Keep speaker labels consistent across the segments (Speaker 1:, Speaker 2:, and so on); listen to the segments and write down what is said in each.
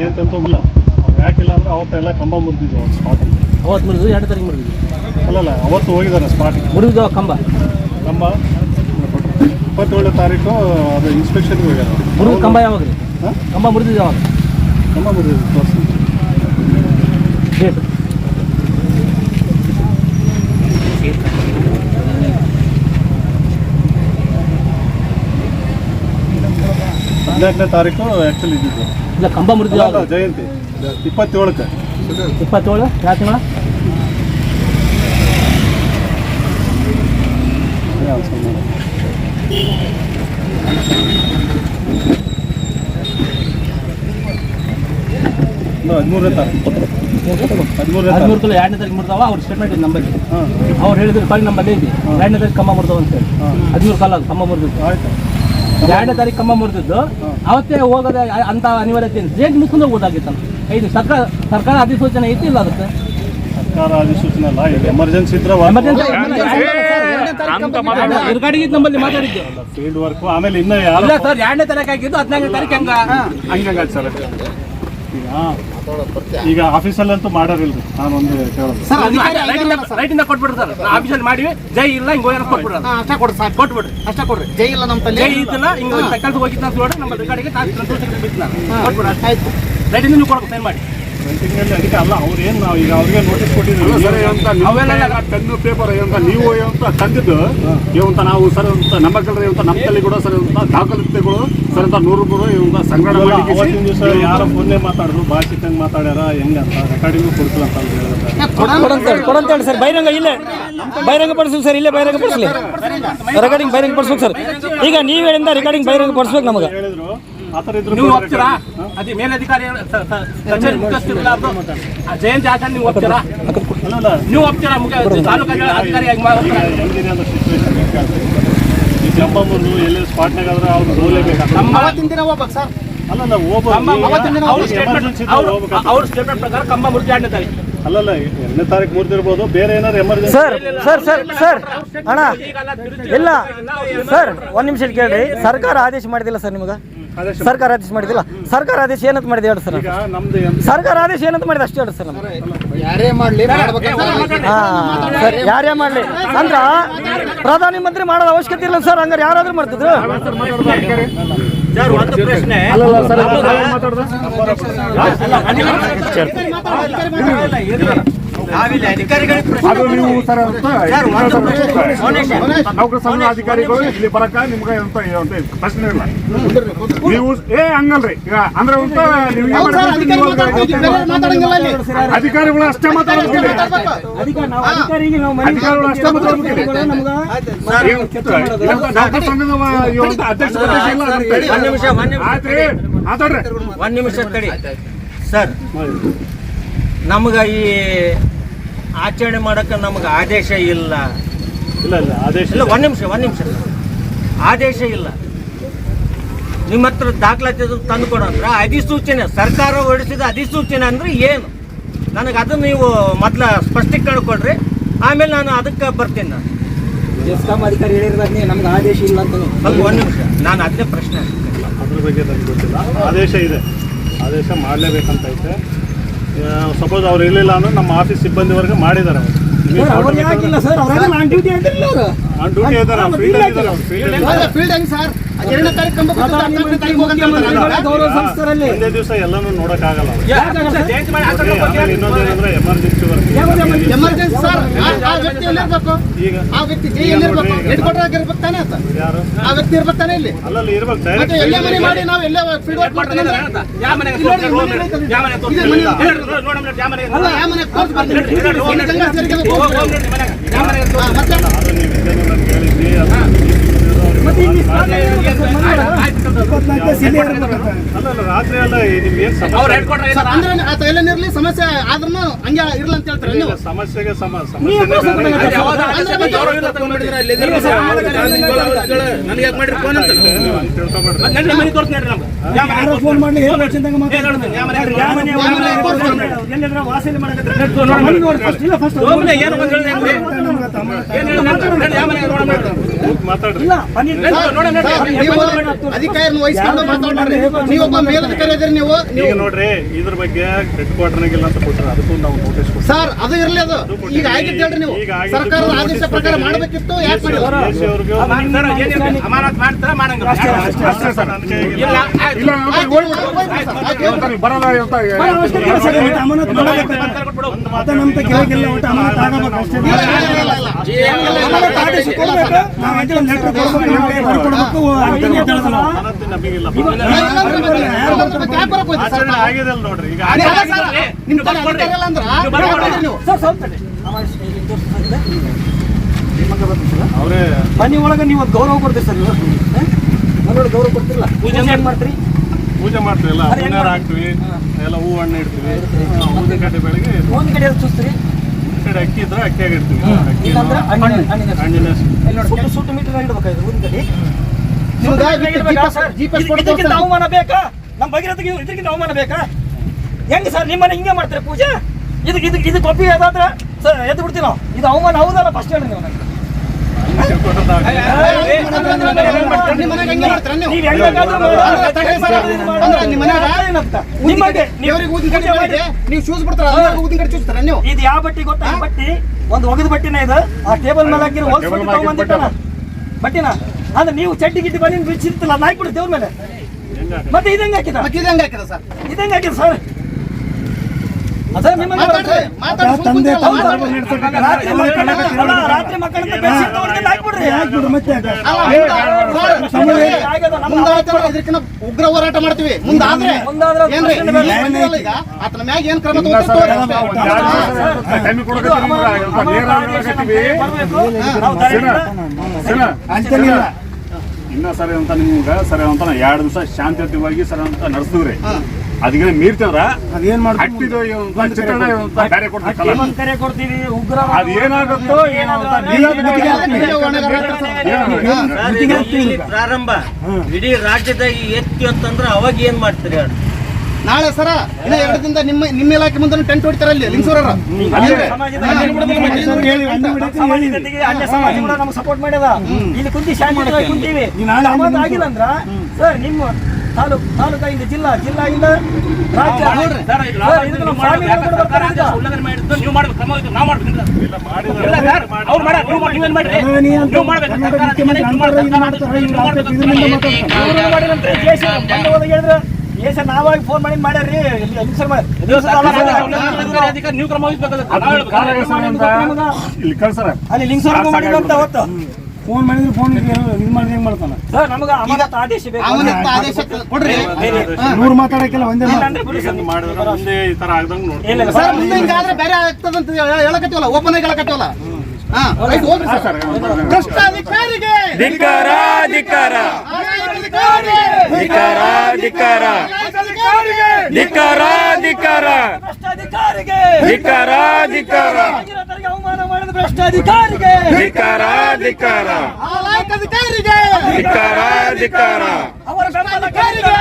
Speaker 1: ಜಯಂತಂತೂ ಇಲ್ಲ ಯಾಕಿಲ್ಲ ಅಂದ್ರೆ ಅವತ್ತೆಲ್ಲ ಕಂಬ ಮುರಿದಿದ್ವು ಅವ್ರು ಸ್ಪಾಟ್
Speaker 2: ಅವತ್ತು ಮುರಿದು ಎರಡು ತಾರೀಕು ಮುರಿದ್ವಿ
Speaker 1: ಅಲ್ಲಲ್ಲ ಅವತ್ತು ಹೋಗಿದ್ದಾರೆ ಸ್ಪಾಟಿಗೆ
Speaker 2: ಮುರಿದು ಕಂಬ.
Speaker 1: ಕಂಬ? ಇಪ್ಪತ್ತೇಳನೇ ತಾರೀಕು ಅದು ಇನ್ಸ್ಪೆಕ್ಷನ್ಗೆ ಹೋಗ್ಯಾರ
Speaker 2: ಮುರಿದು ಕಂಬ ಯಾವಾಗ? ರೀ
Speaker 1: ಹಾಂ?
Speaker 2: ಕಂಬ ಮುರಿದು ಯಾವಾಗ?
Speaker 1: ಕಂಬ ಮುರಿದಿದ್ದು ತೋರಿಸಿ
Speaker 2: ಡೇಟ್
Speaker 1: ಹದಿನಾಲ್ಕನೇ ತಾರೀಕು ಆ್ಯಕ್ಚುಲಿ ಇದ್ದಿದ್ದು.
Speaker 2: ಇಲ್ಲ ಕಂಬ ಮುರಿದ
Speaker 1: ಜಯಂತಿ. ಇಪ್ಪತ್ತೇಳಕ್ಕೆ.
Speaker 2: ಇಪ್ಪತ್ತೇಳು ಯಾವ ತಿಂಗಳ? ಹದಿಮೂರು
Speaker 1: ತಾರೀಕು.
Speaker 2: ಕಿಲೋ ಎರಡನೇ ತಾರೀಕು ಮುರಿದಾವ ಅವ್ರ ಸ್ಟೇಟ್ಮೆಂಟ್ ಇದೆ ನಂಬಲ್ಲಿ ಅವ್ರು ಹೇಳಿದ್ರು ಕಾಲ್ ನಂಬಲ್ಲಿ ಇದೆ. ಎರಡನೇ ತಾರೀಕು ಕಂಬ ಮುರಿದವ ಅಂತ ಹೇಳಿ.
Speaker 1: ಹಾಂ.
Speaker 2: ಹದಿಮೂರು ಕಾಲ ಕಂಬ ಮುರಿದಿದ್ದು. ಎರಡನೇ ತಾರೀಕು ಕಂಬ ಮುರಿದಿದ್ದು. ಅವತ್ತೇ ಹೋಗೋದೇ ಅಂತ ಅನಿವಾರ್ಯತೆ ಜೇಟ್ ಮುಗಿಸ್ಕೊಂಡು ಹೋಗೋದಾಗಿತ್ತು ಇದು ಸರ್ಕಾರ ಸರ್ಕಾರ ಅಧಿಸೂಚನೆ ಐತಿ ಇಲ್ಲ ಅದಕ್ಕೆ.
Speaker 1: ಸರ್ಕಾರ ಅಧಿಸೂಚನೆ ಅಲ್ಲ ಇದು. ಎಮರ್ಜೆನ್ಸಿ ಇದ್ರೆ
Speaker 2: ಎಮರ್ಜೆನ್ಸಿ ನಮ್ಮಲ್ಲಿ ಮಾತಾಡಿದ್ದೆ.
Speaker 1: ಫೀಲ್ಡ್ ವರ್ಕ್ ಆಮೇಲೆ ಇನ್ನೂ ಯಾರು
Speaker 2: ಇಲ್ಲ ಸರ್ ಎರಡನೇ ತಾರೀಕು ಆಗಿದ್ದು ಹದಿನಾಲ್ಕನೇ ತಾರೀಕು ಹಂಗ.
Speaker 1: ಹಂಗಾಗತ್ತೆ ಸರ್. ಈಗ ಈಗ ಆಫೀಸಲ್ಲಂತೂ ಮಾಡೋರಿಲ್ರಿ ನಾನು ಒಂದು ಕೇಳೋದು
Speaker 2: ರೈಟಿಂದ ಕೊಟ್ಬಿಡ್ರಿ ಸರ್. ಆಫೀಸಲ್ಲಿ ಮಾಡಿವಿ ಜೈ ಇಲ್ಲ ಹಿಂಗೆ ಹೋಗಿ ಕೊಟ್ಬಿಡ್ರಿ
Speaker 3: ಅಷ್ಟೇ ಕೊಡ್ರಿ ಸರ್.
Speaker 2: ಕೊಟ್ಬಿಡ್ರಿ.
Speaker 3: ಅಷ್ಟೇ ಕೊಡ್ರಿ. ಜೈ ಇಲ್ಲ ನಮ್ಮ ತಲೆ.
Speaker 2: ಜೈ ಇದ್ದಿಲ್ಲ ಹಿಂಗೆ ಕೆಲಸ ಹೋಗಿದ್ದ ಅಂತ ನೋಡಿ ನಮ್ಮ ಗಾಡಿಗೆ ಬಿತ್ತು ನಾನು. ಕೊಟ್ಬಿಡ್ರಿ
Speaker 3: ಆಯ್ತು.
Speaker 2: ರೈಟಿಂದ ನೀವು ಕೊಡ್ಬೇಕು ಸೈನ್ ಮಾಡಿ?
Speaker 1: ರೈಟಿಂಗಲ್ಲಿ ಅದಕ್ಕೆ ಅಲ್ಲ ಅವ್ರೇನು ನಾವು ಈಗ ಅವ್ರಿಗೆ ನೋಟಿಸ್ ಕೊಟ್ಟಿದ್ದೀವಿ.
Speaker 2: ನಾವೆಲ್ಲ
Speaker 4: ಪೆನ್ನು ಪೇಪರ್ ಅಂತ ನೀವು ಅಂತ ತಂದಿದ್ದು ಇವಂತ ನಾವು ಸರ್ ಅಂತ ನಮ್ಮ ಕಲ್ರಿ ಇವಂತ ನಮ್ಮ ಕೂಡ ಸರ್ ಅಂತ ದಾಖಲಾತಿಗಳು ಸರ್ ಅಂತ ನೂರು ರೂಪಾಯಿ ಇವಂತ ಸಂಗ್ರಹಣೆ ಮಾಡಿ
Speaker 1: ಅವತ್ತಿನ ದಿವಸ ಯಾರೋ ಫೋನ್ನೇ ಮಾತಾಡಿದ್ರು ಭಾಷಿಕಂಗೆ ಮಾತಾಡ್ಯಾರ ಹೆಂಗಂತ ರೆಕಾರ್ಡಿಂಗು ಕೊಡ್ತಿಲ್ಲ ಅಂತ ಅಂತ ಹೇಳಿದ್ರೆ.
Speaker 5: ಕೊಡಂತೇಳಿ ಕೊಡಂತೇಳಿ ಸರ್ ಬಹಿರಂಗ ಇಲ್ಲೇ ಬಹಿರಂಗ ಪಡಿಸ್ಬೇಕು ಸರ್ ಇಲ್ಲೇ ಬಹಿರಂಗ ಪಡಿಸ್ಲಿ. ರೆಕಾರ್ಡಿಂಗ್ ಬಹಿರಂಗ ಪಡಿಸ್ಬೇಕು ಸರ್. ಈಗ ನೀವು ಹೇಳಿಂದ ರೆಕಾರ್ಡಿಂಗ್ ಬಹಿರಂಗ ಪಡಿಸ್ಬೇಕು ನಮಗೆ.
Speaker 1: ಹೇಳಿದ್ರು
Speaker 2: ನೀವು ಒಪ್ತೀರಾ ಅದೇ ಮೇಲಧಿಕಾರಿ ಕಚೇರಿ ಜಯಂತಿ ಆಚಾರ್ಯ ನೀವು ಒಪ್ತೀರಾ
Speaker 1: ಅಲ್ಲಲ್ಲ
Speaker 2: ನೀವು ಒಪ್ತೀರಾ ಮುಖ್ಯ ತಾಲೂಕು ಅಧಿಕಾರಿಯಾಗಿ
Speaker 1: ಈ ಎಲ್ಲಿ ಅವ್ರು ಹೋಗ್ಲೇಬೇಕಾಗ್ತದೆ
Speaker 2: ನಮ್ಮ
Speaker 3: ಅವತ್ತಿನ ದಿನ ಹೋಗ್ಬೇಕು ಸರ್?
Speaker 1: ಅಲ್ಲಲ್ಲ
Speaker 2: ನಮ್ಮ ಅವತ್ತಿನ ಅವ್ರ ಸ್ಟೇಟ್ಮೆಂಟ್
Speaker 1: ಎಮರ್ಜೆನ್ಸಿ
Speaker 2: ಅವ್ರ ಸ್ಟೇಟ್ಮೆಂಟ್ ಪ್ರಕಾರ ಕಂಬ ಮುರಿದು ಎರಡನೇ ತಾರೀಕು
Speaker 1: ಅಲ್ಲಲ್ಲ ಎರಡನೇ ತಾರೀಕು ಮುರಿದಿರ್ಬೋದು. ಬೇರೆ ಏನಾದ್ರು emergency
Speaker 5: sir sir sir sir ಅಣ್ಣ ಇಲ್ಲ ಸರ್ ಒಂದು ನಿಮಿಷ ಕೇಳ್ರಿ. ಸರ್ಕಾರ ಆದೇಶ ಮಾಡಿದಿಲ್ಲ ಸರ್ ನಿಮಗೆ? ಸರ್ಕಾರ ಆದೇಶ ಮಾಡಿದಿಲ್ಲ ಸರ್ಕಾರ ಆದೇಶ ಏನಂತ ಮಾಡಿದೆ ಹೇಳಿ ಸರ್
Speaker 1: ಈಗ ನಮ್ದು
Speaker 5: ಸರ್ಕಾರ ಆದೇಶ ಏನಂತ ಮಾಡಿದೆ ಅಷ್ಟೇ ಹೇಳಿ ಸರ್
Speaker 3: ಯಾರೇ ಮಾಡ್ಲಿ
Speaker 5: ಸರ್ ಯಾರೇ ಮಾಡಲಿ ಅಂದ್ರ ಪ್ರಧಾನಿ ಮಂತ್ರಿ ಮಾಡೋದು ಅವಶ್ಯಕತೆ ಇಲ್ಲ ಸರ್ ಹಂಗಾರೆ ಯಾರಾದ್ರೂ ಮಾಡ್ತಿದ್ರು
Speaker 2: ಸರ್ ಒಂದು ಪ್ರಶ್ನೆ
Speaker 4: ಅದು ನೀವು ಸರ್ ಅಂತ ನೌಕರ ಸಂಘ ಅಧಿಕಾರಿಗಳು ಇಲ್ಲಿ ಬರಕ ನಿಮ್ಗೆ ಅಂತ ಅಂತ ಪ್ರಶ್ನೆ ಇಲ್ಲ. ನೀವು ಏ ಹಂಗಲ್ರಿ. ಈಗ ಅಂದ್ರೆ ಅಂತ. ಅಧಿಕಾರಿಗಳು ಅಷ್ಟೇ ಮಾತಾಡ್ಬೇಕು. ಇಲ್ಲಿ. ಅಧಿಕಾರಿಗಳು ಅಷ್ಟೇ ನೌಕರ ಸಂಘದ ಅಧ್ಯಕ್ಷ ಮಾತಾಡ್ರಿ.
Speaker 6: ಒಂದು ನಿಮಿಷ ತಡಿ. ಸರ್ ನಮ್ಗೆ ಈ ಆಚರಣೆ ಮಾಡಕ್ಕೆ ನಮ್ಗೆ ಆದೇಶ ಇಲ್ಲ.
Speaker 1: ಇಲ್ಲ ಇಲ್ಲ ಆದೇಶ
Speaker 6: ಇಲ್ಲ ಒಂದು ನಿಮಿಷ ಒಂದು ನಿಮಿಷ. ಆದೇಶ ಇಲ್ಲ. ನಿಮ್ಮ ಹತ್ರ ದಾಖಲಾತಿ ತಂದು ಕೊಡಂದ್ರೆ ಅಧಿಸೂಚನೆ ಸರ್ಕಾರ ಹೊರಡಿಸಿದ ಅಧಿಸೂಚನೆ ಅಂದ್ರೆ ಏನು? ನನಗೆ ಅದನ್ನು ನೀವು ಮೊದಲ ಸ್ಪಷ್ಟೀಕರಣ ಕೊಡ್ರಿ. ಆಮೇಲೆ ನಾನು ಅದಕ್ಕೆ ಬರ್ತೀನಿ ನಾನು.
Speaker 5: ಜೆಸ್ಕಾಂ ಅಧಿಕಾರಿ ಹೇಳಿರ್ಬೇಕು ನಮ್ಗೆ ಆದೇಶ ಇಲ್ಲ ಅಂತ
Speaker 6: ಒಂದು ನಿಮಿಷ. ನಾನು ಅದನ್ನೇ ಪ್ರಶ್ನೆ.
Speaker 1: ಅದ್ರ ಬಗ್ಗೆ ನನಗೆ ಗೊತ್ತಿಲ್ಲ. ಆದೇಶ ಇದೆ. ಆದೇಶ ಮಾಡಲೇಬೇಕಂತ ಐತೆ. ಸಪೋಸ್ ಅವ್ರು ಇರಲಿಲ್ಲ ಅಂದ್ರೆ ನಮ್ಮ ಆಫೀಸ್ ಸಿಬ್ಬಂದಿವರೆಗೆ ಮಾಡಿದ್ದಾರೆ
Speaker 5: ಅವ್ರು.
Speaker 1: ಆನ್ ಡ್ಯೂಟಿ ಇದ್ದಾರೆ ಇದ್ದಾರೆ ಫೀಲ್ಡ್
Speaker 3: ಫೀಲ್ಡ್ ಸರ್?
Speaker 5: ಗೌರವ ಸಂಸ್ಥರಲ್ಲಿ
Speaker 1: ಒಂದೇ ದಿವಸ ಎಲ್ಲನೂ ಆಮೇಲೆ ಇನ್ನೊಂದೇನಂದ್ರೆ ಎಮರ್ಜೆನ್ಸಿ
Speaker 3: ಎಮರ್ಜೆನ್ಸಿ ಸರ್ ಆ- ವ್ಯಕ್ತಿ ಎಲ್ಲಿರ್ಬೇಕು
Speaker 1: ಈಗ
Speaker 3: ಆ ವ್ಯಕ್ತಿ ಜೈ ಎಲ್ಲಿರ್ಬೇಕು ಹೆಡ್ ಕ್ವಾರ್ಟರ್ ಆಗಿರ್ಬೇಕು ತಾನೇ ಅಂತ ಆ ವ್ಯಕ್ತಿ ಇರ್ಬೇಕು ತಾನೇ ಇಲ್ಲಿ
Speaker 1: ಅಲ್ಲಲ್ಲಿ ಇರ್ಬೇಕು
Speaker 3: ಮತ್ತೆ
Speaker 1: ಡೈರೆಕ್ಟ್
Speaker 3: ಎಲ್ಲೇ ಮನೆ ಮಾಡಿ ನಾವು ಎಲ್ಲೇ ಮಾಡ್ತಾನೆ
Speaker 2: ಯಾವ ಮನೆಗೆ ನೋಡಿ. ಯಾವ
Speaker 3: ಮನೆ.
Speaker 2: ಯಾವ
Speaker 3: ಅಲ್ಲ ಯಾವ ಮನೆ ಬರ್ತೀನಿ ಮತ್ತೆ
Speaker 1: ಅದು ಅಲ್ಲ ಅಲ್ಲ ರಾತ್ರಿ ಎಲ್ಲ ನಿಮ್ಗೆ ಏನ್ ಸಮಸ್ಯೆ?
Speaker 3: ಆದ್ರೂ ಹಂಗೆ ಇರ್ಲಿ ಅಂತ ಹೇಳ್ತಾರೆ
Speaker 1: ಇಲ್ಲ,
Speaker 3: ನೀವು.
Speaker 1: ಸಮಸ್ಯೆಗೆ ಸಮ ಸಮಸ್ಯೆ ಮಾತಾಡ್ರಿ.
Speaker 3: ಅಧಿಕಾರಿನ ವಹಿಸ್ಕೊಂಡು ಮಾತಾಡ್ರಿ ನೀವೊಬ್ಬ ಮೇಲಧಿಕಾರಿ ನೀವು
Speaker 1: ಈಗ ನೋಡ್ರಿ ಇದ್ರ ಬಗ್ಗೆ ಹೆಡ್ ಕ್ವಾರ್ಟರ್ನಾಗಿಲ್ಲ ಅಂತ ಕೊಟ್ರೆ ಅದಕ್ಕೂ ನಾವು ನೋಟಿಸ್ ಕೊಡ್ತೀವಿ
Speaker 3: ಸರ್ ಅದು ಇರ್ಲಿ ಅದು. ಈಗ ಆಗಿದ್ದು ಹೇಳ್ರಿ ನೀವು. ಸರ್ಕಾರದ ಆದೇಶ ಪ್ರಕಾರ. ಮಾಡಬೇಕಿತ್ತು ಯಾಕೆ ಮಾಡಿಲ್ಲ?
Speaker 1: ದೇಶ ಅವ್ರಿಗೂ
Speaker 2: ಸರ್, ಏನಿದೆ? ಅಮಾನತ್ ಆಯ್ತು.
Speaker 4: ಇಲ್ಲ ಅಂದ್ರೆ ಹೋಗ್ಬಿಡು. ಅಂತ
Speaker 1: ಆಚರಣೆ ಆಗಿದೆ ಅಲ್ಲ ನೋಡ್ರಿ ಈಗ
Speaker 3: ನಿಮ್
Speaker 1: ಅವರೇ
Speaker 5: ಮನೆ ಒಳಗೆ ನೀವು ಗೌರವ ಕೊಡ್ತೀರಿ ಸರ್ ನೀವು ಗೌರವ ಕೊಡ್ತಿರಲ್ಲ ಪೂಜೆ ಮಾಡ್ತೀರಿ
Speaker 1: ಪೂಜೆ ಮಾಡ್ತೀವಿ ಎಲ್ಲ ಹೂನಾರ ಹಾಕ್ತಿವಿ ಎಲ್ಲ ಹೂ ಹಣ್ಣು ಇಡ್ತೀವಿ ಊದಿನ ಕಡ್ಡಿ ಬೆಳಗ್ಗೆ
Speaker 5: ಒಂದು ಕಡೆ ಚೂಸ್ತೀರಿ?
Speaker 1: ಈ ಕಡೆ ಅಕ್ಕಿ ಇದ್ರೆ ಅಕ್ಕಿಯಾಗ ಇಡ್ತೀವಿ. ಅಕ್ಕಿ
Speaker 5: ಹಣ್ಣಿನ ಸುಟ್ಟು ಸುಟ್ಟು ಮೀಟರ್ ಇಡ್ಬೇಕಾಯ್ತು ಒಂದು ಕಡೆ ಇದಕ್ಕಿಂತ ಅವಮಾನ ಬೇಕಾ? ನಮ್ಮ ಭಗೀರಥಗೆ ಇದಕ್ಕಿಂತ ಅವಮಾನ ಬೇಕಾ? ಹೆಂಗ್ ಸರ್ ನಿಮ್ಮನೆ ಹಿಂಗೆ ಮಾಡ್ತಾರೆ ಪೂಜೆ? ಇದಕ್ಕೆ ಇದಕ್ಕೆ ಇದಕ್ಕೆ ಒಪ್ಪಿ ಅದಾದ್ರೆ ಸರ್ ಎದ್ದು ಬಿಡ್ತೀವಿ ನಾವು. ಇದು ಅವಮಾನ ಹೌದಲ್ಲ ಫಸ್ಟ್ ಹೇಳಿ ನೀವು ನನಗೆ
Speaker 3: ನಿಮ್ಮ ಮನೆಗೆ ಹಂಗೆ ಮಾಡ್ತೀರಾ ನೀವು ಶೂಸ್ ಬಿಡ್ತಾರ ಊದಿನ ಕಡ್ಡಿ ಚೂಸ್ತಾರ ನೀವು
Speaker 5: ಇದು ಯಾವ ಬಟ್ಟಿ ಗೊತ್ತಾ ಬಟ್ಟಿ ಒಂದು ಒಗದ ಬಟ್ಟಿನ? ಇದು ಆ ಟೇಬಲ್ ಮೇಲೆ ಹಾಕಿರೋ ಹೊಲ್ಸ್ ಬಟ್ಟೆ
Speaker 4: ಮೇಲೆ
Speaker 5: ಬಟ್ಟಿನ ಅಂದ್ರೆ ನೀವು ಚಡ್ಡಿ ಗಿಟ್ಟಿ ಬಂದಿನ ಬಿಚ್ಚಿರ್ತಲ್ಲ ಹಾಕ್ಬಿಡಿ ದೇವ್ರ ಮೇಲೆ. ಮತ್ತೆ ಇದು ಹೆಂಗ್ ಹಾಕಿದ?
Speaker 3: ಮತ್ತೆ ಇದು ಹಾಕಿದ ಸರ್.
Speaker 5: ಇದು ಹೆಂಗ್ ಹಾಕಿದ ಸರ್.
Speaker 3: ಕೂತಿರಲ್ಲ,
Speaker 5: ರಾತ್ರಿ
Speaker 3: ಉಗ್ರ ಹೋರಾಟ ಮಾಡ್ತೀವಿ. ಮುಂದಾದ್ರೆ ಏನ್ರಿ ಈಗ? ಆತನ ಮ್ಯಾಗ ಏನ್ ಕ್ರಮ
Speaker 4: ಇನ್ನ ಸರಿ ಅಂತ ನಿಮ್ಗ ಸರಿ ಅಂತ ಎರಡು ದಿವಸ ಶಾಂತಿಯುತವಾಗಿ ಸರಿ ಅಂತ ನಡೆಸಿದ್ರಿ ಅದಕ್ಕೆ ಮೀರ್ತವ್ರ
Speaker 5: ಅದೇನ್ ಮಾಡ್ತೀವಿ ಉಗ್ರ
Speaker 4: ಅದು ಏನಾಗುತ್ತೋ
Speaker 6: ಪ್ರಾರಂಭ ಇಡೀ ರಾಜ್ಯದಾಗ ಎತ್ತಿ ಅಂತಂದ್ರೆ ಅವಾಗ ಏನ್ ಮಾಡ್ತೀರಿ
Speaker 3: ನಾಳೆ ಸರ ಇಲ್ಲ ಎರಡು ದಿನದ ನಿಮ್ಮ ನಿಮ್ಮ ಇಲಾಖೆ ಮುಂದೆ ಟೆಂಟ್ ಹೊಡಿತಾರ ಅಲ್ಲಿ ಲಿಂಗಸೂರರ
Speaker 5: ಸಪೋರ್ಟ್ ಮಾಡ್ಯದ ಇಲ್ಲಿ ಕುಂತಿ ಶಾಂತಿ ಕುಂತೀವಿ ಆಗಿಲ್ಲ ಅಂದ್ರ ಸರ್ ನಿಮ್ಮ ತಾಲೂಕ್ ತಾಲೂಕಿಂದ ಜಿಲ್ಲಾ ಜಿಲ್ಲಾಯಿಂದ ರಾಜ್ಯ ದೇಶ ನಾವಾಗಿ ಫೋನ್ ಮಾಡಿ
Speaker 4: ಮಾಡ್ಯಾರಿ
Speaker 5: ಅಲ್ಲಿ ಲಿಂಗ್ ಮಾಡಿದಂತ ಅವತ್ತು.
Speaker 7: ಫೋನ್ ಮಾಡಿದ್ರೆ ಫೋನ್ ಇದು ಮಾಡಿ ಹೆಂಗ್ ಮಾಡ್ತಾನ.
Speaker 5: ಸರ್ ನಮಗೆ ಅಮಾನತ್ ಆದೇಶ ಬೇಕು.
Speaker 3: ಆದೇಶ ಕೊಡ್ರಿ.
Speaker 7: ನೂರು ಮಾತಾಡಕ್ಕೆಲ್ಲ ಒಂದೇ ಮಾತು.
Speaker 5: ಇಲ್ಲಾಂದ್ರೆ
Speaker 1: ಮಾಡಿದ್ರೆ ಮುಂದೆ ಈ ತರ ಆಗ್ದಂಗ್ ನೋಡಿ
Speaker 5: ಇಲ್ಲ ಇಲ್ಲ
Speaker 3: ಸರ್
Speaker 5: ಸರ್
Speaker 3: ಮುಂದೆ ಹಿಂಗಾದ್ರೆ ಬೇರೆ ಆಗ್ತದಂತ ಹೇಳಕತ್ತೀವಲ್ಲ? ಓಪನ್ ಆಗಿ ಹೇಳಕತ್ತೀವಲ್ಲ? ಹಾ ರೈಟ್ ಹೋಗ್ರಿ ಸರ್. ಭ್ರಷ್ಟಾಧಿಕಾರಿಗೆ
Speaker 8: ಧಿಕ್ಕಾರ ಧಿಕ್ಕಾರ
Speaker 3: ಆಡಳಿತಾಧಿಕಾರಿ!
Speaker 8: ಧಿಕ್ಕಾರ ಧಿಕ್ಕಾರ
Speaker 3: ಆಡಳಿತಾಧಿಕಾರಿಗೆ!
Speaker 8: ಧಿಕ್ಕಾರ ಧಿಕ್ಕಾರ
Speaker 5: ಭ್ರಷ್ಟಾಧಿಕಾರಿಗೆ!
Speaker 8: ಧಿಕ್ಕಾರ ಧಿಕ್ಕಾರ
Speaker 5: ಭಗೀರಥರಿಗೆ ಅವಮಾನ ಅಧಿಕಾರ ಭ್ರಷ್ಟಾಧಿಕಾರಿಗೆ
Speaker 8: ಧಿಕ್ಕಾರ ಅಧಿಕಾರ
Speaker 3: ಅವರ
Speaker 8: ಧಿಕ್ಕಾರ
Speaker 5: ಅವರ ಬೆಂಬಲಕಾರಿಗೆ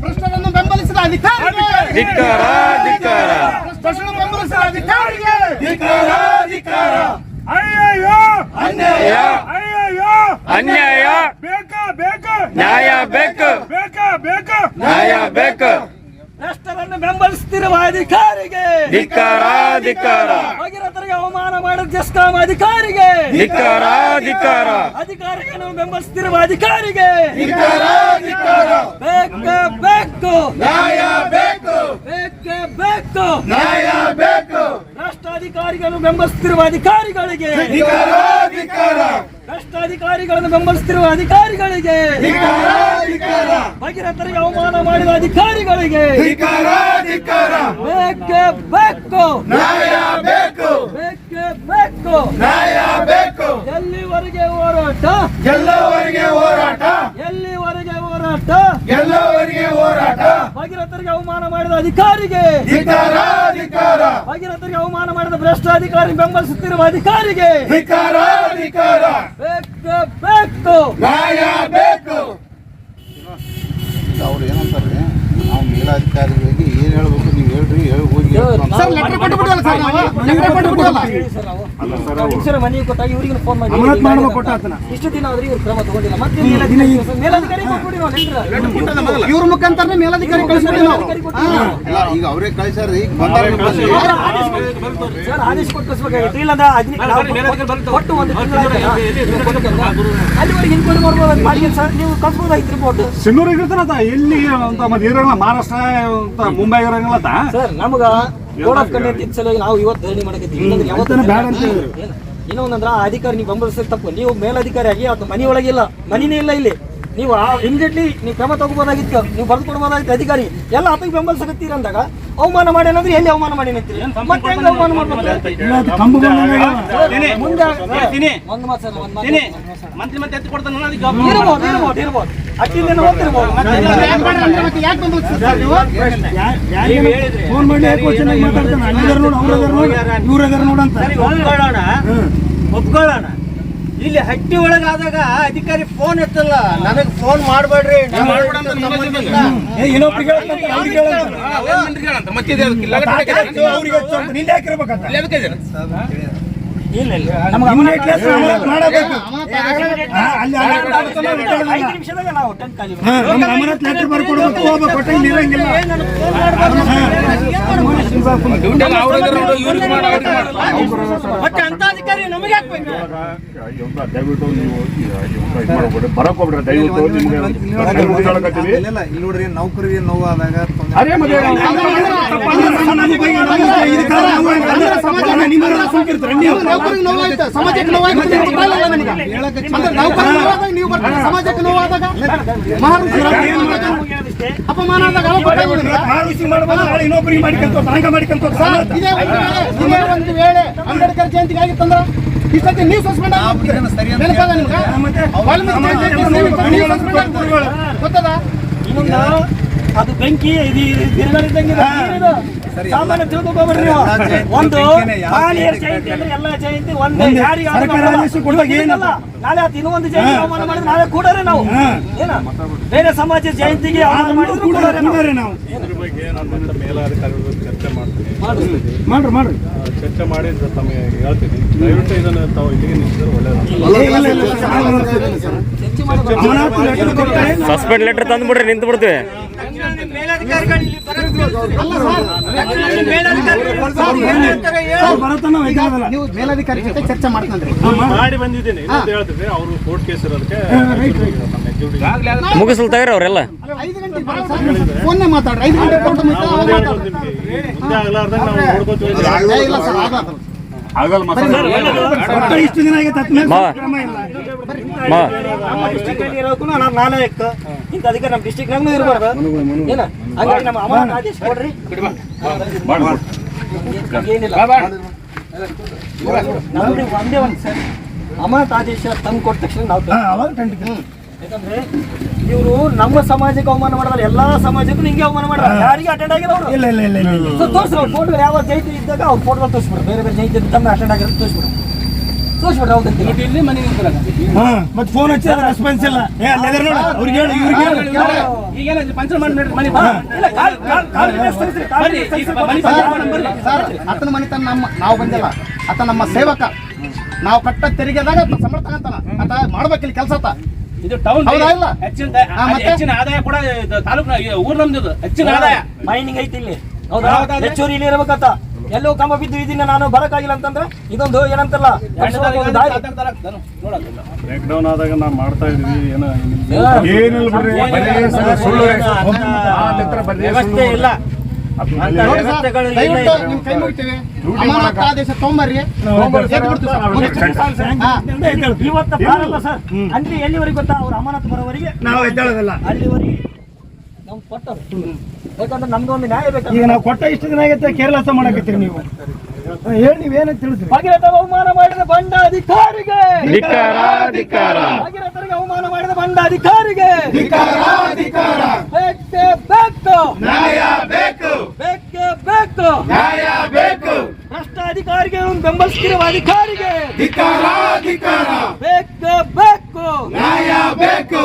Speaker 3: ಭ್ರಷ್ಟರನ್ನು ಬೆಂಬಲಿಸಿದ ಅಧಿಕಾರಿಗೆ!
Speaker 8: ಧಿಕ್ಕಾರ
Speaker 3: ಭ್ರಷ್ಟರನ್ನು ಬೆಂಬಲಿಸಿದ ಅಧಿಕಾರಿಗೆ!
Speaker 8: ಅಯ್ಯಯ್ಯೋ ಅನ್ಯಾಯ. ನ್ಯಾಯ ಬೇಕು. ನ್ಯಾಯ ಬೇಕು.
Speaker 5: ಭ್ರಷ್ಟರನ್ನು ಬೆಂಬಲಿಸುತ್ತಿರುವ ಅಧಿಕಾರಿಗೆ.
Speaker 8: ಧಿಕ್ಕಾರ ಧಿಕ್ಕಾರ
Speaker 5: ಭಗೀರಥರಿಗೆ ಅವಮಾನ ಮಾಡಿದ ಜಸ್ಕಾಂ ಅಧಿಕಾರಿಗೆ.
Speaker 8: ಧಿಕ್ಕಾರ ಧಿಕ್ಕಾರ
Speaker 5: ಅಧಿಕಾರಿಗಳನ್ನು ಬೆಂಬಲಿಸುತ್ತಿರುವ ಅಧಿಕಾರಿಗೆ. ಬೇಕೇ ಬೇಕು.
Speaker 8: ನ್ಯಾಯ ಬೇಕು.
Speaker 5: ಬೇಕೇ ಬೇಕು.
Speaker 8: ನ್ಯಾಯ ಬೇಕು.
Speaker 5: ರಾಷ್ಟ್ರಾಧಿಕಾರಿಗಳನ್ನು ಬೆಂಬಲಿಸುತ್ತಿರುವ ಅಧಿಕಾರಿಗಳಿಗೆ.
Speaker 8: ಧಿಕ್ಕಾರ ಧಿಕ್ಕಾರ
Speaker 5: ಭ್ರಷ್ಟಾಧಿಕಾರಿಗಳನ್ನು ಬೆಂಬಲಿಸುತ್ತಿರುವ ಅಧಿಕಾರಿಗಳಿಗೆ ಭಗೀರಥರಿಗೆ ಅವಮಾನ ಮಾಡಿದ ಅಧಿಕಾರಿಗಳಿಗೆ ಬೇಕೇ ಬೇಕು.
Speaker 8: ನ್ಯಾಯ ಬೇಕು.
Speaker 5: ಬೇಕೇ ಬೇಕು.
Speaker 8: ನ್ಯಾಯ ಬೇಕು.
Speaker 5: ಎಲ್ಲಿವರೆಗೆ ಹೋರಾಟ?
Speaker 9: ಎಲ್ಲವರೆಗೆ ಹೋರಾಟ.
Speaker 5: ಎಲ್ಲಿವರೆಗೆ ಹೋರಾಟ
Speaker 9: ಗೆಲ್ಲುವವರೆಗೆ ಹೋರಾಟ.
Speaker 5: ಭಾಗಿರಥರಿಗೆ ಅವಮಾನ ಮಾಡಿದ ಅಧಿಕಾರಿಗೆ.
Speaker 9: ಧಿಕಾರ ಧಿಕಾರ.
Speaker 5: ಭಾಗಿರಥರಿಗೆ ಅವಮಾನ ಮಾಡಿದ ಭ್ರಷ್ಟ ಅಧಿಕಾರಿ ಬೆಂಬಲಿಸುತ್ತಿರುವ ಅಧಿಕಾರಿಗೆ.
Speaker 9: ಧಿಕಾರ ಧಿಕಾರ.
Speaker 5: ಬೇಕು ಬೇಕು.
Speaker 9: ನ್ಯಾಯ ಬೇಕು.
Speaker 10: ಅವ್ರು ಏನಂತಾರೆ ನಾವು ಮೇಲಾಧಿಕಾರಿಗಳಿಗೆ ಏನು ಹೇಳ್ಬೇಕು ನೀವು ಹೇಳ್ರಿ ಹೇಳಿ ಹೋಗಿ
Speaker 3: ಸರ್ ಲೆಟರ್ ಕೊಟ್ಟು ಸರ್ ನಾವು? ಲೆಟರ್ ಕೊಟ್ಟು
Speaker 4: ಅಲ್ಲ ಸರ್
Speaker 5: ಮನುಷ್ಯರ ಮನೆಗೆ ಕೊಟ್ಟಾಗ ಇವರಿಗೆ ಫೋನ್ ಮಾಡಿ?
Speaker 7: ಅಮಾನತ್ ಮಾಡ್ಬೇಕು ಕೊಟ್ಟ ಆತನ.
Speaker 5: ಇಷ್ಟು ದಿನ ಆದ್ರೆ ಇವ್ರು ಕ್ರಮ ತಗೊಂಡಿಲ್ಲ. ಮತ್ತೆ ಮೇಲಧಿಕಾರಿ ಕೊಟ್ಬಿಡಿ ನಾವು.
Speaker 3: ಇವ್ರ ಮುಖಾಂತರ ಮೇಲಧಿಕಾರಿ ಕಳಿಸ್ಬಿಡಿ ನಾವು.
Speaker 10: ಇಲ್ಲ ಈಗ ಅವರೇ ಕಳಿಸ್ಯಾರ ಈಗ ಬಂದಾರ
Speaker 5: ಅವ್ರ ಆದೇಶ ಕೊಟ್ಟು- ಸರ್, ಆದೇಶ ಕೊಟ್ಟು ಕಳಿಸ್ಬೇಕಾಗಿತ್ತು. ಇಲ್ಲಾಂದ್ರೆ ಅದ್ನ- ನಾವು ಕೊಟ್ಟು ಒಂದು ತಿಂಗಳಾಯ್ತಲ್ಲ? ಅಲ್ಲಿವರೆಗೆ ಹಿಂದ್ಕೊಂಡು ಬರ್ಬೋದು ಅಂತ ಮಾಡಿ ಸರ್. ನೀವು ಕಳ್ಸ್ಬೋದಾಗಿತ್ತು ರಿಪೋರ್ಟ್
Speaker 4: ಸಿನ್ನೂರಿಗೆ ಇರ್ತಾರ ಎಲ್ಲಿ ಅಂತ ಮತ್ತೆ ಇರಂಗಿಲ್ಲ ಮಹಾರಾಷ್ಟ್ರ ಮುಂಬೈ ಇರಂಗಿಲ್ಲ
Speaker 5: ಸರ್ ನಮಗ ಕೋಡ್ ಆಫ್ ಕಂಡಕ್ಟ್ ಸಲುವಾಗಿ ನಾವು ಇವತ್ತು ಧರಣಿ ಮಾಡಕತ್ತೀವಿ ಇಲ್ಲಾಂದ್ರೆ ಯಾವತ್ತೂ
Speaker 7: ಅದನ್ನ ಬೇಡ ಅಂತ ಹೇಳಿದ್ರು.
Speaker 5: ಏನು? ಇನ್ನೊಂದಂದ್ರ ಆ ಅಧಿಕಾರಿ ನೀವು ಬೆಂಬಲಿಸಿದ ತಪ್ಪು. ನೀವು ಮೇಲಧಿಕಾರಿಯಾಗಿ ಅದು ಮನೆಯೊಳಗಿಲ್ಲ ಮನಿನೇ ಇಲ್ಲ ಇಲ್ಲಿ. ನೀವು ಇಮಿಡಿಯೇಟ್ಲಿ ನೀವು ಕ್ರಮ ತಗೋಬೋದಾಗಿತ್ತು. ನೀವು ಬರೆದು ಕೊಡ್ಬೋದಾಗಿತ್ತು ಅಧಿಕಾರಿ. ಎಲ್ಲ ಆತಂಕ ಬೆಂಬಲಿಸಕತ್ತೀರಿ ಅಂದಾಗ ಅವಮಾನ ಮಾಡಿ ಅನ್ನೋದ್ರೆ ಎಲ್ಲಿ ಅವಮಾನ ಮಾಡಿ ನಿಂತೀರಿ ಮತ್ತೆ ಹೆಂಗ್ ಅವಮಾನ ಮಾಡ್ಬೇಕು? ಮುಂದೆ ಒಂದು ಒಂದು.
Speaker 6: ಮಂತ್ರಿ ಮತ್ತೆ ಎತ್ತು ಕೊಡ್ತಾನೆ
Speaker 5: ಇರ್ಬೋದು ಇರ್ಬೋದು ಇರ್ಬೋದು.
Speaker 7: ಫೋನ್ ಮಾಡಿ ಯಾಕೋ ಚೆನ್ನಾಗಿ ಮಾತಾಡ್ತಾನೆ? ಅಲ್ಲಿದಾರ ನೋಡು ಅಂತ.
Speaker 6: ಒಪ್ಕೊಳ್ಳೋಣ. ಒಪ್ಕೊಳ್ಳೋಣ. ಇಲ್ಲಿ ಹಟ್ಟಿ ಒಳಗಾದಾಗ ಅಧಿಕಾರಿ ಫೋನ್ ಎತ್ತಲ್ಲ ನನಗೆ ಫೋನ್ ಮಾಡಬೇಡ್ರಿ ಮತ್ತೆ ಅಂತ ಅಧಿಕಾರಿ ನಮಗೆ ಹಾಕ್ಬೇಕು
Speaker 10: ನೋಡ್ರಿ ನೋವಾದಾಗ
Speaker 3: ಮಹಾರಾಷ್ಟ್ರ ಅಪಮಾನ ಆದಾಗ
Speaker 7: ಇನ್ನೊಬ್ಬರಿಗೆ
Speaker 3: ಅಂಬೇಡ್ಕರ್ ಜಯಂತಿಗೆ ನೀವು ಸಸ್ಪೆಂಡ್ ವಾಲ್ಮೀಕಿ ನಿಮಗೆ? ನೀವು ಆಗ್ತೀರಿ. ಗೊತ್ತದ?
Speaker 5: ಇನ್ನೊಂದು ಅದು ಬೆಂಕಿ ಇದು. ಸಾಮಾನ್ಯ ತಿಳ್ಕೊಬೋದ್ರಿ ನೀವು. ಒಂದು ಜಯಂತಿ ಅಂದ್ರೆ ಎಲ್ಲ ಜಯಂತಿ ಒಂದೇ. ಯಾರಿಗೆ
Speaker 7: ಏನಲ್ಲ?
Speaker 5: ನಾಳೆ ಅದು ಇನ್ನೊಂದು ಜಯಂತಿ ಅವಮಾನ ಮಾಡಿದ್ರೆ ನಾಳೆ ಕೂಡರೆ ನಾವು. ಏನ? ಬೇರೆ ಸಮಾಜ ಜಯಂತಿಗೆ ಅವಮಾನ ಮಾಡಿದ್ರು ಕೂಡರೆ ನಾವು.
Speaker 7: ಕೂಡಾರೆ
Speaker 1: ಇದ್ರ ಬಗ್ಗೆ ನಾನು ಮತ್ತೆ ಮೇಲಾಧಿಕಾರಿಗಳು ಚರ್ಚೆ ಮಾಡ್ತೀನಿ.
Speaker 7: ಮಾಡ್ರಿ. ಮಾಡ್ರಿ
Speaker 1: ಚರ್ಚೆ ಮಾಡಿ ಅಂತ ತಮಗೆ ಹೇಳ್ತೀನಿ. ದಯವಿಟ್ಟು ಇದನ್ನು ತಾವು ಇಲ್ಲಿಗೆ ನಿಲ್ಲಿಸಿದ್ರೆ
Speaker 8: ಸಸ್ಪೆಂಡ್ ಲೆಟರ್ ತಂದ್ಬಿಡ್ರಿ ನಿಂತು ಬಿಡ್ತೀವಿ
Speaker 3: ಮೇಲಧಿಕಾರಿ ಜೊತೆ ಚರ್ಚೆ ಮಾಡ್ತಾನ್ರಿ
Speaker 1: ಮಾಡಿ ಬಂದಿದ್ದೀನಿ ಹೇಳ್ತಿದ್ದೆ ಅವರು ಕೋರ್ಟ್ ಕೇಸ್ ಇರೋದಕ್ಕೆ
Speaker 8: ಮುಗಿಸ್ಲ್ ತಗರಿ ಅವರೆಲ್ಲ.
Speaker 3: ಐದು ಗಂಟೆಗೆ ಮಾತಾಡ್ರಿ. ಐದು ಗಂಟೆ ಮಾತಾಡ್ರಿ. ಆಗಲ್ಲ.
Speaker 7: ಇಷ್ಟು ದಿನ ಆಗೈತೆ
Speaker 5: ನಮ್ಮ ಡಿಸ್ಟಿಕ್ ಅಲ್ಲಿ ಇರೋಕ್ಕೂ ನಾವು ನಾನೇ ಇಕ್ಕ ಇಂಥ ಅದಕ್ಕೆ ನಮ್ಮ ಡಿಸ್ಟಿಕ್ ನಾಗೂ ಇರಬಾರ್ದು. ಏನ? ಹಂಗಾಗಿ ನಮ್ಮ ಅಮಾನತ್ ಆದೇಶ ಕೊಡ್ರಿ. ಏನಿಲ್ಲ. ನಮ್ದು ಒಂದೇ ಒಂದು ಸರ್. ಅಮಾನತ್ ಆದೇಶ ತಂದು ಕೊಟ್ಟ ತಕ್ಷಣ ನಾವು ಯಾಕಂದ್ರೆ ಇವರು ನಮ್ಮ ಸಮಾಜಕ್ಕೆ ಅವಮಾನ ಮಾಡಿದ್ರೆ ಎಲ್ಲಾ ಸಮಾಜಕ್ಕೂ ನಿಂಗೆ ಅವಮಾನ ಮಾಡಿದ್ರೆ. ಯಾರಿಗೆ ಅಟೆಂಡ್ ಆಗಿಲ್ಲ ಅವರು.
Speaker 7: ಇಲ್ಲ ಇಲ್ಲ ಇಲ್ಲ
Speaker 5: ತೋರಿಸ್ರಿ ಅವ್ರ ಫೋಟೋ ಯಾವ ಜೈತಿ ಇದ್ದಾಗ ಅವ್ರು ಫೋಟೋ ತೋರಿಸ್ಬಿಡ್ರು. ಬೇರೆ ಬೇರೆ ಜೈತಿ ತಮ್ಮ ಅಟೆಂಡ್ ಆಗಿರೋದು ತೋರಿಸ್ಬಿಡ್ರಿ.
Speaker 7: ಮತ್ತೆ ಫೋನ್ ಹಚ್ಚಿ ಅದ್ರ ರೆಸ್ಪಾನ್ಸ್ ಇಲ್ಲ. ಏ ಅಲ್ಲಿ ನೋಡು ಅವ್ರಿಗೆ ಹೇಳಿ ಇವ್ರಿಗೆ ಹೇಳಿ.
Speaker 5: ಬನ್ನಿ, ಬನ್ನಿ, ಬನ್ನಿ.
Speaker 3: ಸರ್ ಆತನ ಮನೆತನ ನಮ್ಮ ನಾವು ಬಂದಿಲ್ಲ. ಆತ ನಮ್ಮ ಸೇವಕ. ನಾವು ಕಟ್ಟ ತೆರಿಗೆದಾಗ ಸಂಬಳ ತಗಂತಾನ. ಆತ ಮಾಡ್ಬೇಕಿಲ್ಲ ಕೆಲಸ ಆತ.
Speaker 6: ಇದು ಟೌನ್ ಹೆಚ್ಚಿನ
Speaker 3: ಹಾ,
Speaker 6: ಹೆಚ್ಚಿನ ಆದಾಯ ಕೂಡ ತಾಲೂಕು ಊರ್ ನಮ್ದು ಹೆಚ್ಚಿನ ಆದಾಯ.
Speaker 5: ಮೈನಿಂಗ್ ಐತಿ ಇಲ್ಲಿ. ಹೌದಾ? ಹೆಚ್ಚುವರಿ ಇಲ್ಲಿ ಇರ್ಬೇಕಂತ. ಎಲ್ಲೋ ಕಂಬ ಬಿದ್ದು ಇದನ್ನ ನಾನು ಬರಕಾಗಿಲ್ಲ ಅಂತಂದ್ರೆ ಇದೊಂದು ಏನಂತಲ್ಲ.
Speaker 1: ಬ್ರೇಕ್ ಡೌನ್ ಆದಾಗ ನಾವು ಮಾಡ್ತಾ ಇದೀವಿ ಏನೋ
Speaker 4: ಏನಿಲ್ಲ ಬಿಡ್ರಿ ಬರೀ ಸುಳ್ಳು ಮಾತ್ರ ಬರೀ
Speaker 6: ವ್ಯವಸ್ಥೆ. ಇಲ್ಲ.
Speaker 5: ಅಂದ್ರೆ ಎಲ್ಲಿವರೆಗೆ ಗೊತ್ತಾ ಅವ್ರ ಅಮಾನತ್ ಬರೋವರಿಗೆ?
Speaker 7: ನಾವು ಎದ್ದೇಳೋದಿಲ್ಲ.
Speaker 5: ಅಲ್ಲಿವರೆಗೆ ನಾವು ಕೊಟ್ಟರು ಯಾಕಂದ್ರೆ ನಮ್ದು ನ್ಯಾಯ
Speaker 7: ಬೇಕು
Speaker 5: ಈಗ
Speaker 7: ನಾವು ಕೊಟ್ಟ ಇಷ್ಟು ದಿನ ಆಗೈತೆ ಕೇರಳ ಮಾಡಕತ್ತೀರಿ ನೀವು.
Speaker 11: ಹೇಳಿ ನೀವೇನಂತ ತಿಳಿದ್ರಿ
Speaker 5: ಭಗೀರಥ ಅವಮಾನ ಮಾಡಿದ ಬಂಡ ಅಧಿಕಾರಿಗೆ
Speaker 7: ಧಿಕ್ಕಾರ ಧಿಕ್ಕಾರ
Speaker 5: ಭಗೀರಥರಿಗೆ ಅವಮಾನ ಮಾಡಿದ ಬಂಡ ಅಧಿಕಾರಿಗೆ
Speaker 7: ಧಿಕ್ಕಾರ ಧಿಕ್ಕಾರ
Speaker 5: ಬೇಕೇ ಬೇಕು.
Speaker 7: ನ್ಯಾಯ ಬೇಕು.
Speaker 5: ಬೇಕೇ ಬೇಕು.
Speaker 7: ನ್ಯಾಯ ಬೇಕು.
Speaker 5: ಭ್ರಷ್ಟ ಅಧಿಕಾರಿಗೆ ಬೆಂಬಲಿಸಿರುವ ಅಧಿಕಾರಿಗೆ.
Speaker 7: ಧಿಕ್ಕಾರ ಧಿಕ್ಕಾರ
Speaker 5: ಬೇಕೇ ಬೇಕು.
Speaker 7: ನ್ಯಾಯ ಬೇಕು.